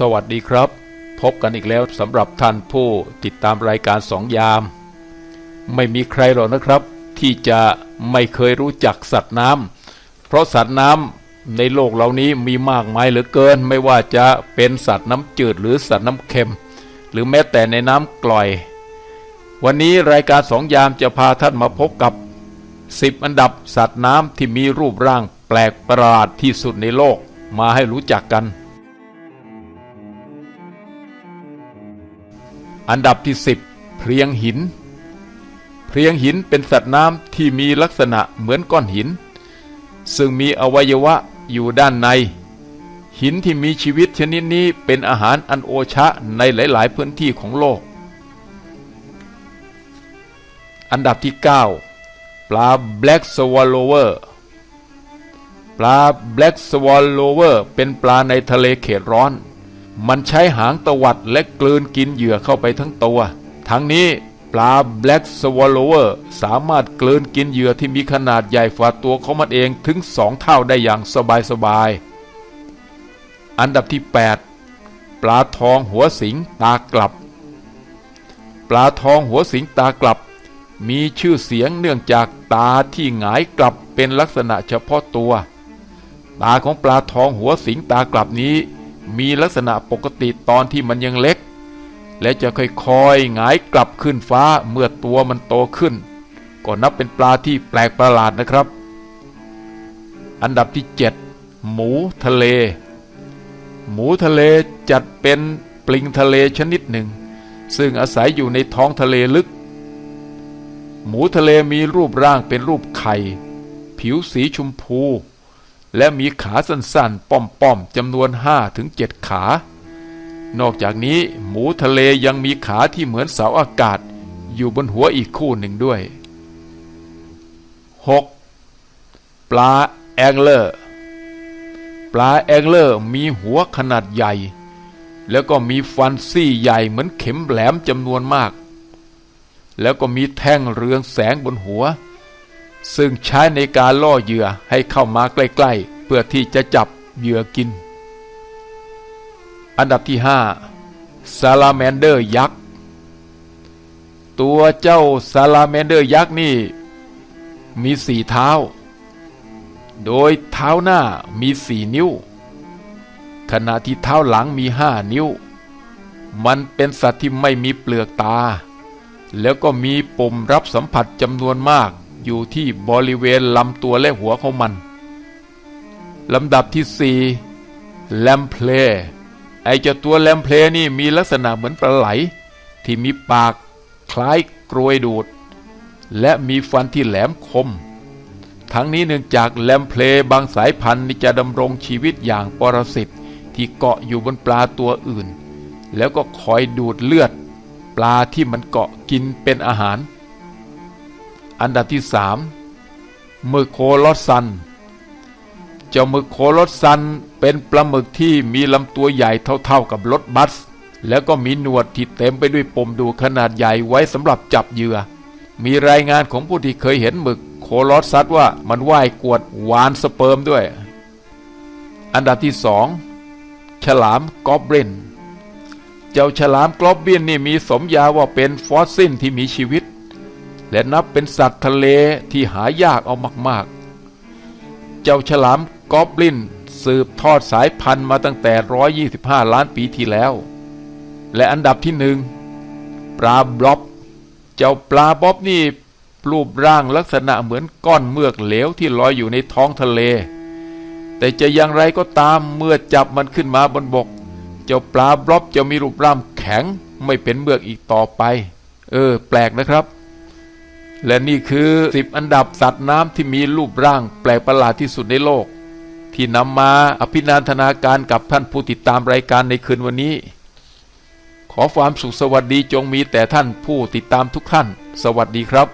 สวัสดีครับ พบกันอีกแล้วสำหรับท่านผู้ติดตามรายการสองยาม ไม่มีใครหรอกนะครับ ที่จะไม่เคยรู้จักสัตว์น้ำเพราะสัตว์น้ำในโลกเหล่านี้มีมากมายเหลือเกิน ไม่ว่าจะเป็นสัตว์น้ำจืดหรือสัตว์น้ำเค็ม หรือแม้แต่ในน้ำกร่อย วันนี้รายการสองยามจะพาท่านมาพบกับ 10 อันดับสัตว์น้ำที่มีรูปร่างแปลกประหลาดที่สุดในโลกมาให้รู้จักกัน อันดับที่ 10 เพลียงหิน เพลียงหินเป็นสัตว์น้ำที่มีลักษณะเหมือนก้อนหิน ซึ่งมีอวัยวะอยู่ด้านใน หินที่มีชีวิตชนิดนี้เป็นอาหารอันโอชะในหลาย ๆ พื้นที่ของโลก อันดับที่ 9 ปลา Black Swallower ปลา Black Swallower เป็นปลาในทะเลเขตร้อน มันใช้หางตวัดและกลืนกินเหยื่อเข้าไปทั้งตัว ทั้งนี้ปลา Black Swallower สามารถกลืนกินเหยื่อที่มีขนาดใหญ่ฝ่าตัวของมันเองถึงสองเท่าได้อย่างสบายๆ อันดับที่ 8 ปลาทองหัวสิงตากลับ ปลาทองหัวสิงตากลับ มีชื่อเสียงเนื่องจากตาที่หงายกลับเป็นลักษณะเฉพาะตัว ตาของปลาทองหัวสิงตากลับนี้ มีลักษณะปกติตอนที่มันยังเล็ก และจะค่อยๆหงายกลับขึ้นฟ้าเมื่อตัวมันโตขึ้น ก็นับเป็นปลาที่แปลกประหลาดนะครับ อันดับที่ 7 หมูทะเล หมูทะเลจัดเป็นปลิงทะเลชนิดหนึ่ง ซึ่งอาศัยอยู่ในท้องทะเลลึก หมูทะเลมีรูปร่างเป็นรูปไข่ ผิวสีชมพู และมีขาสั้นๆ ป้อมๆจำนวน5ถึง7ขา นอกจากนี้หมูทะเลยังมีขาที่เหมือนเสาอากาศ อยู่บนหัวอีกคู่หนึ่งด้วย 6. ปลาแองเลอร์ปลาแองเลอร์มีหัวขนาดใหญ่ แล้วก็มีฟันซี่ใหญ่เหมือนเข็มแหลมจำนวนมาก แล้วก็มีแท่งเรืองแสงบนหัว ซึ่งใช้ในการล่อเหยื่อให้เข้ามาใกล้ๆ เพื่อที่จะจับเหยื่อกิน อันดับที่ 5 ซาลาแมนเดอร์ยักษ์ ตัวเจ้าซาลาแมนเดอร์ยักษ์นี่ มีสี่เท้า โดยเท้าหน้ามีสี่นิ้ว ขณะที่เท้าหลังมีห้านิ้ว มันเป็นสัตว์ที่ไม่มีเปลือกตา แล้วก็มีปุ่มรับสัมผัสจำนวนมาก อยู่ที่บริเวณลำตัวและหัวของมันลำดับที่สี่แลมเพลไอเจ้าตัวแลมเพลนี่มีลักษณะเหมือนปลาไหล ที่มีปากคล้ายกรวยดูด และมีฟันที่แหลมคม ทั้งนี้เนื่องจากแลมเพลบางสายพันธุ์จะดำรงชีวิตอย่างปรสิตที่เกาะอยู่บนปลาตัวอื่น แล้วก็คอยดูดเลือด ปลาที่มันเกาะกินเป็นอาหาร อันดับที่สามมึกโคลอสซัน เจ้าหมึกโคลอสซันเป็นปลาหมึกที่มีลำตัวใหญ่เท่าๆกับรถบัส แล้วก็มีหนวดที่เต็มไปด้วยปมดูขนาดใหญ่ไว้สำหรับจับเหยื่อ มีรายงานของผู้ที่เคยเห็นหมึกโคลอสซัสว่ามันว่ายกวดหวานสเปิร์มด้วย อันดับที่สองฉลามกอบลินเจ้าฉลามกอบลินนี่มีสมญาว่าเป็นฟอสซิลที่มีชีวิต และนับเป็นสัตว์ทะเลที่หายากเอามากๆ เจ้าฉลามกอบลินสืบทอดสายพันธุ์มาตั้งแต่ 125 ล้านปีที่แล้ว และอันดับที่หนึ่งปลาบล็อบ เจ้าปลาบ๊อบนี่รูปร่างลักษณะเหมือนก้อนเมือกเหลวที่ลอยอยู่ในท้องทะเล แต่จะอย่างไรก็ตามเมื่อจับมันขึ้นมาบนบก เจ้าปลาบล็อบจะมีรูปร่างแข็งไม่เป็นเมือกอีกต่อไป เออ แปลกนะครับ และนี่คือ 10 อันดับสัตว์น้ำที่มีรูปร่างแปลกประหลาดที่สุดในโลก ที่นำมาอภินันทนาการกับท่านผู้ติดตามรายการในคืนวันนี้ ขอความสุขสวัสดีจงมีแต่ท่านผู้ติดตามทุกท่าน สวัสดีครับ